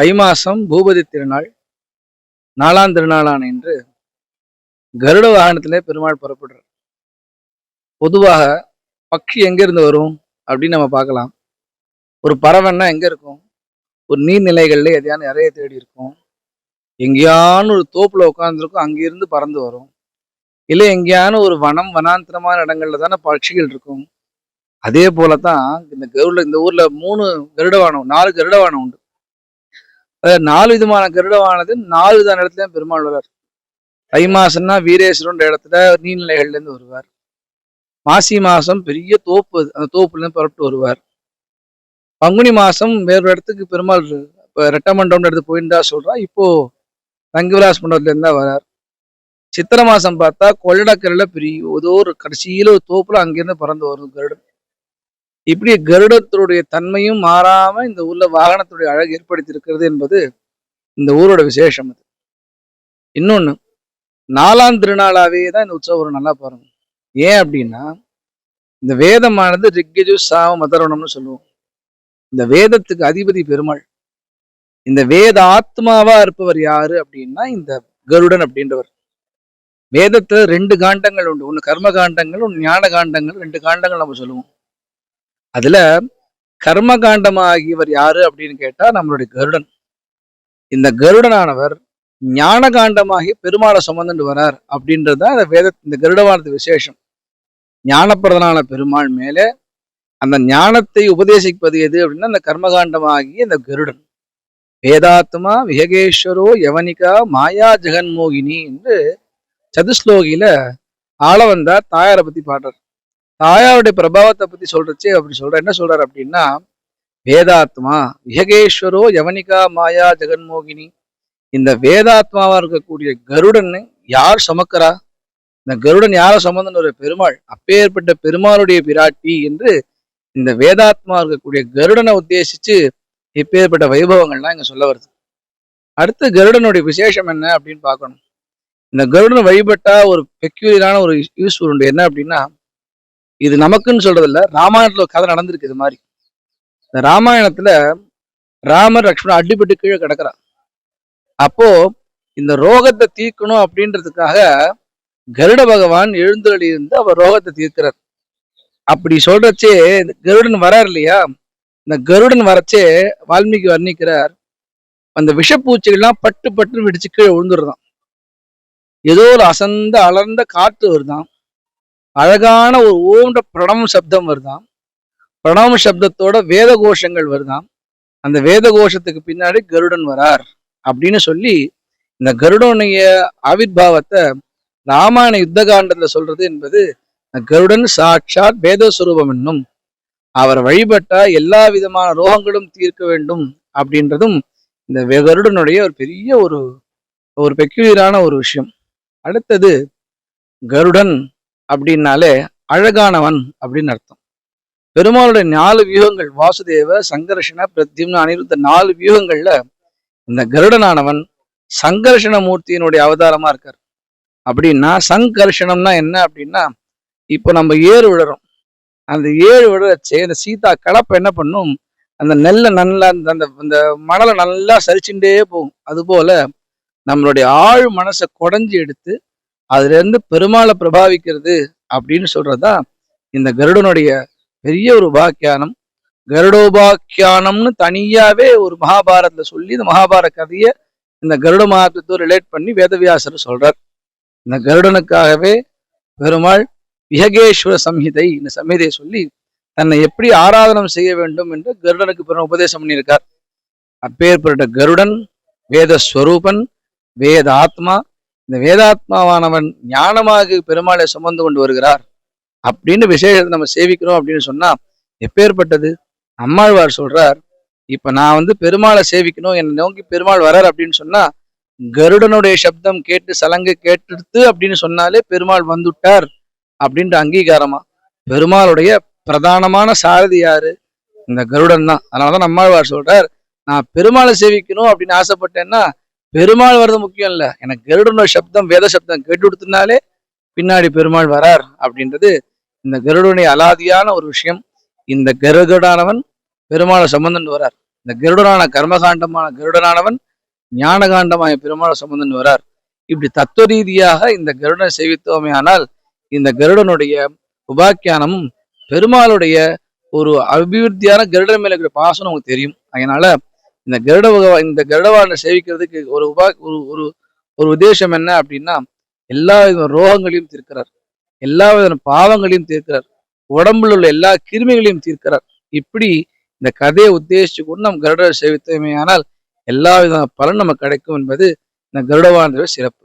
தை மாசம் பூபதி திருநாள் நாலாம் திருநாளான இன்று கருட வாகனத்திலே பெருமாள் புறப்படுறார். பொதுவாக பக்ஷி எங்கேருந்து வரும் அப்படின்னு நம்ம பார்க்கலாம். ஒரு பறவைன்னா எங்க இருக்கும்? ஒரு நீர்நிலைகள்ல எதையான நிறைய தேடி இருக்கும். எங்கேயானு ஒரு தோப்புல உட்காந்துருக்கும் அங்கேருந்து பறந்து வரும். இல்லை எங்கேயான ஒரு வனம் வனாந்திரமான இடங்கள்ல தானே பட்சிகள் இருக்கும். அதே போல தான் இந்த கருட இந்த ஊரில் மூணு கருடவானம் நாலு கருடவானம் உண்டு. நாலு விதமான கருடமானது நாலு விதமான இடத்துல பெருமாள் வருவார். தை மாசம்னா வீரேஸ்வரன்ற இடத்துல நீர்நிலைகள்ல இருந்து வருவார். மாசி மாசம் பெரிய தோப்பு அந்த தோப்புல இருந்து புறப்பட்டு வருவார். பங்குனி மாசம் வேறொரு இடத்துக்கு பெருமாள் இப்போ ரெட்டமண்டபம்னு எடுத்து போயிருந்தா சொல்றா இப்போ தங்கவிலாஸ் மண்டபத்துலேருந்து தான் வரார். சித்திரை மாசம் பார்த்தா கொள்ளடக்கரையில பெரிய ஏதோ ஒரு கடைசியில் ஒரு தோப்புல அங்கேருந்து பறந்து வரும் கருடன். இப்படி கருடத்தினுடைய தன்மையும் மாறாம இந்த ஊர்ல வாகனத்துடைய அழகு ஏற்படுத்தி இருக்கிறது என்பது இந்த ஊரோட விசேஷம் அது. இன்னொன்னு நாலாம் திருநாளாவே தான் இந்த உற்சவம் நல்லா பாருங்க. ஏன் அப்படின்னா இந்த வேதமானது ரிக்கஜு சாம மதரணம்னு சொல்லுவோம். இந்த வேதத்துக்கு அதிபதி பெருமாள். இந்த வேத ஆத்மாவா இருப்பவர் யாரு அப்படின்னா இந்த கருடன் அப்படின்றவர். வேதத்துல ரெண்டு காண்டங்கள் உண்டு. ஒன்று கர்ம காண்டங்கள் ஒன்று ஞான காண்டங்கள் ரெண்டு காண்டங்கள் நம்ம சொல்லுவோம். அதுல கர்மகாண்டமாகியவர் யாரு அப்படின்னு கேட்டா நம்மளுடைய கருடன். இந்த கருடனானவர் ஞான காண்டமாகி பெருமாளை சுமந்துட்டு வரார் அப்படின்றது தான் வேத இந்த கருடவானது விசேஷம். ஞானப்பிரதனான பெருமாள் மேலே அந்த ஞானத்தை உபதேசிப்பது எது அப்படின்னா அந்த கர்மகாண்டமாகி அந்த கருடன். வேதாத்மா விஹகேஸ்வரோ யவனிகா மாயா ஜெகன்மோகினி என்று சதுஸ்லோகியில ஆள வந்தார் தாயாரை பத்தி பாடுறார். தாயாருடைய பிரபாவத்தை பத்தி சொல்றச்சு அப்படி சொல்ற என்ன சொல்றாரு அப்படின்னா வேதாத்மா விஹகேஸ்வரோ யவனிகா மாயா ஜெகன்மோகினி. இந்த வேதாத்மாவா இருக்கக்கூடிய கருடன் யார் சமக்கிறா? இந்த கருடன் யார சுமந்தன்னு ஒரு பெருமாள் அப்பேற்பட்ட பெருமாளுடைய பிராட்டி என்று இந்த வேதாத்மா இருக்கக்கூடிய கருடனை உத்தேசிச்சு இப்பேற்பட்ட வைபவங்கள்லாம் இங்க சொல்ல வருது. அடுத்து கருடனுடைய விசேஷம் என்ன அப்படின்னு பார்க்கணும். இந்த கருடன் வழிபட்டா ஒரு பெக்யூரியரான ஒரு யூஸ் உண்டு. என்ன அப்படின்னா இது நமக்குன்னு சொல்றதில்ல ராமாயணத்துல கதை நடந்திருக்கு இது மாதிரி. இந்த ராமாயணத்துல ராமர் லக்ஷ்மணன் அடிபட்டு கீழே கிடக்குறான் அப்போ இந்த ரோகத்தை தீர்க்கணும் அப்படின்றதுக்காக கருட பகவான் எழுந்தொழி இருந்து அவர் ரோகத்தை தீர்க்கிறார். அப்படி சொல்றச்சே இந்த கருடன் வரார் இல்லையா? இந்த கருடன் வரச்சே வால்மீகி வர்ணிக்கிறார். அந்த விஷப்பூச்சிகள்லாம் பட்டு பட்டு வெடிச்சு கீழே விழுந்துருதான் ஏதோ ஒரு அசந்த அலர்ந்த காற்று வருதான். அழகான ஒரு ஓன்ற பிரணவம் சப்தம் வருதாம். பிரணவ சப்தத்தோட வேத கோஷங்கள் வருதாம். அந்த வேத கோஷத்துக்கு பின்னாடி கருடன் வரார் அப்படின்னு சொல்லி இந்த கருடனுடைய ஆவிர்வாவத்தை ராமாயண யுத்த காண்டத்துல சொல்றது என்பது கருடன் சாட்சாத் வேதஸ்வரூபம் என்னும் அவர் வழிபட்டா எல்லா விதமான ரோகங்களும் தீர்க்க வேண்டும் அப்படின்றதும் இந்த கருடனுடைய ஒரு பெரிய ஒரு ஒரு பெக்யூலியரான ஒரு விஷயம். அடுத்தது கருடன் அப்படின்னாலே அழகானவன் அப்படின்னு அர்த்தம். பெருமாளுடைய நாலு வியூகங்கள் வாசுதேவ சங்கர்ஷண பிரத்யும்ன அனிருத்த நாலு வியூகங்கள்ல இந்த கருடனானவன் சங்கர்ஷண மூர்த்தியினுடைய அவதாரமா இருக்கார். அப்படின்னா சங்கர்ஷணம்னா என்ன அப்படின்னா இப்போ நம்ம ஏறு விழுறோம். அந்த ஏறு விடுறச்சே அந்த சீதா கலப்பை என்ன பண்ணும்? அந்த நெல்லை நல்லா அந்த அந்த அந்த மணலை நல்லா சரிச்சுட்டே போகும். அதுபோல நம்மளுடைய ஆழ் மனசை குடஞ்சி எடுத்து அதுல இருந்து பெருமாளை பிரபாவிக்கிறது அப்படின்னு சொல்றதுதான் இந்த கருடனுடைய பெரிய ஒரு உபாக்கியானம். கருடோபாக்கியானம்னு தனியாவே ஒரு மகாபாரதத்துல சொல்லி இந்த மகாபாரத கதையை இந்த கருட மகாத்மத்தை ரிலேட் பண்ணி வேதவியாசர் சொல்றார். இந்த கருடனுக்காகவே பெருமாள் விஹகேஸ்வர சம்ஹிதை இந்த சம்ஹிதையை சொல்லி தன்னை எப்படி ஆராதனம் செய்ய வேண்டும் என்று கருடனுக்கு பெரும் உபதேசம் பண்ணியிருக்கார். அப்பேற்பட்ட கருடன் வேத ஸ்வரூபன் வேத ஆத்மா இந்த வேதாத்மாவானவன் ஞானமாக பெருமாளை சுமந்து கொண்டு வருகிறார் அப்படின்னு விசேஷத்தை நம்ம சேவிக்கிறோம் அப்படின்னு சொன்னா எப்பேற்பட்டது? அம்மாழ்வார் சொல்றார் இப்ப நான் வந்து பெருமாளை சேவிக்கணும் என்னை நோக்கி பெருமாள் வரார் அப்படின்னு சொன்னா கருடனுடைய சப்தம் கேட்டு சலங்கை கேட்டுடுத்து அப்படின்னு சொன்னாலே பெருமாள் வந்துட்டார் அப்படின்ற அங்கீகாரமா? பெருமாளுடைய பிரதானமான சாரதி யாரு? இந்த கருடன் தான். அதனாலதான் நம்மாழ்வார் சொல்றார் நான் பெருமாளை சேவிக்கணும் அப்படின்னு ஆசைப்பட்டேன்னா பெருமாள் வர்றது முக்கியம் இல்லை எனக்கு கருடனோட சப்தம் வேத சப்தம் கேட்டு கொடுத்தனாலே பின்னாடி பெருமாள் வரார் அப்படின்றது இந்த கருடனுடைய அலாதியான ஒரு விஷயம். இந்த கருகடானவன் பெருமாளை சம்பந்தம் வரார். இந்த கருடனான கர்மகாண்டமான கருடனானவன் ஞானகாண்டமாய பெருமாளை சம்பந்தன் வரார். இப்படி தத்துவ ரீதியாக இந்த கருடனை சேவித்தோமே ஆனால் இந்த கருடனுடைய உபாக்கியானமும் பெருமாளுடைய ஒரு அபிவிருத்தியான கருடன் மேல இருக்கிற பாசனம் உங்களுக்கு தெரியும். அதனால இந்த கருட பகவான் இந்த கருடவானை சேவிக்கிறதுக்கு ஒரு உபா ஒரு ஒரு ஒரு உத்தேசம் என்ன அப்படின்னா எல்லா வித ரோகங்களையும் தீர்க்கிறார். எல்லா வித பாவங்களையும் தீர்க்கிறார். உடம்புல உள்ள எல்லா கிருமிகளையும் தீர்க்கிறார். இப்படி இந்த கதையை உத்தேசிச்சு கொண்டு நம் கருடரை சேவித்தோமே. ஆனால் எல்லா விதமான பலன் நமக்கு கிடைக்கும் என்பது இந்த கருடவான சிறப்பு.